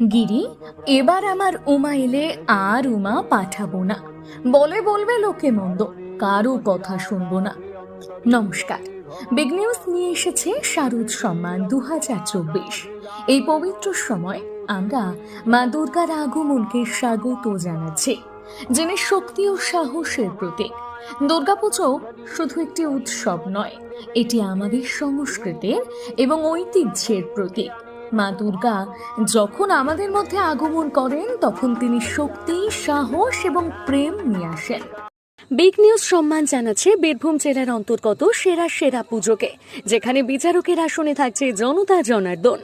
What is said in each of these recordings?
গিরি, এবার আমার উমা এলে আর উমা পাঠাবো না। বলে বলবে লোকে মন্দ, কারও কথা শুনব না। নমস্কার। বিগ নিউজ নিয়ে এসেছে শারদ সম্মান দুহাজার চব্বিশ। এই পবিত্র সময় আমরা মা দুর্গার আগমনকে স্বাগত জানাচ্ছি, যিনি শক্তি ও সাহসের প্রতীক। দুর্গাপুজো শুধু একটি উৎসব নয়, এটি আমাদের সংস্কৃতির এবং ঐতিহ্যের প্রতীক। মা দুর্গা, যখন আমাদের মধ্যে আগমন করেন, তখন তিনি শক্তি, সাহস এবং প্রেম নিয়ে আসেন। বিগ নিউজ সম্মান জানাচ্ছে বীরভূম জেলার অন্তর্গত সেরা সেরা পুজোকে, যেখানে বিচারকের আসনে থাকছে জনতা জনার্দন।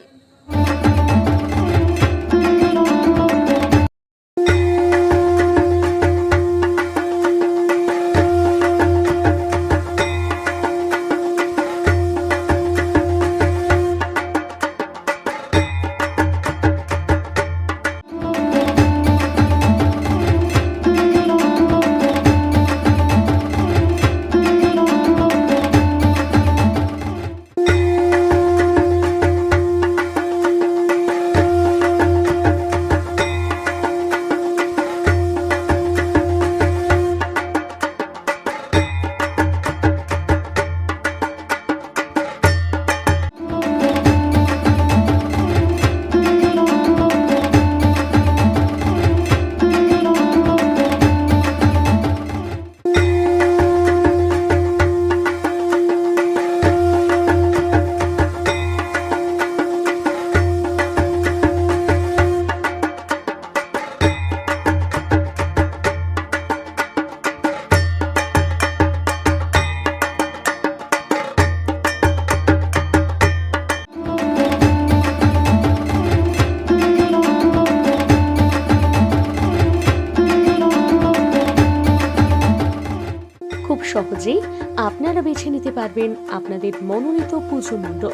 সহজেই আপনারা বেছে নিতে পারবেন আপনাদের মনোনীত পুজো মণ্ডপ।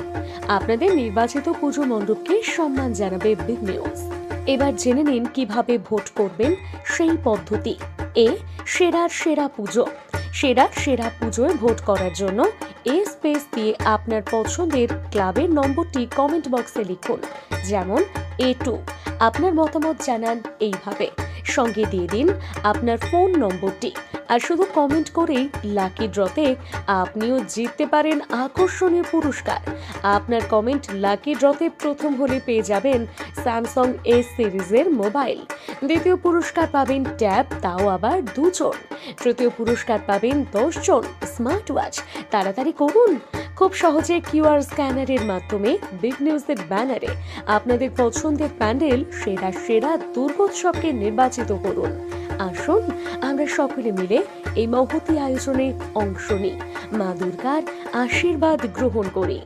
আপনাদের নির্বাচিত পুজো মণ্ডপকে সম্মান জানাবে বিগ নিউজ এবার জেনে নিন কীভাবে ভোট করবেন সেই পদ্ধতি। এ, সেরার সেরা পুজো। সেরা সেরা পুজোয় ভোট করার জন্য এ স্পেস দিয়ে আপনার পছন্দের ক্লাবের নম্বরটি কমেন্ট বক্সে লিখুন। যেমন, এ টু। আপনার মতামত জানান এইভাবে। সঙ্গে দিয়ে দিন আপনার ফোন নম্বরটি। আর শুধু কমেন্ট করেই লাকি ড্রতে আপনিও জিততে পারেন আকর্ষণীয় পুরস্কার। আপনার কমেন্ট লাকি ড্রতে প্রথম হলে পেয়ে যাবেন স্যামসাং এস সিরিজের মোবাইল দ্বিতীয় পুরস্কার পাবেন ট্যাব তাও আবার দুজন। তৃতীয় পুরস্কার পাবেন দশজন স্মার্ট ওয়াচ তাড়াতাড়ি করুন। খুব সহজে কিউআর স্ক্যানারের মাধ্যমে বিগ নিউজের ব্যানারে আপনাদের পছন্দের প্যান্ডেল সেরা সেরা দুর্গোৎসবকে নির্বাচিত করুন। আসুন আমরা সকলে মিলে এই মহতি আয়োজনে অংশ নিই। মা দুর্গার আশীর্বাদ গ্রহণ করি।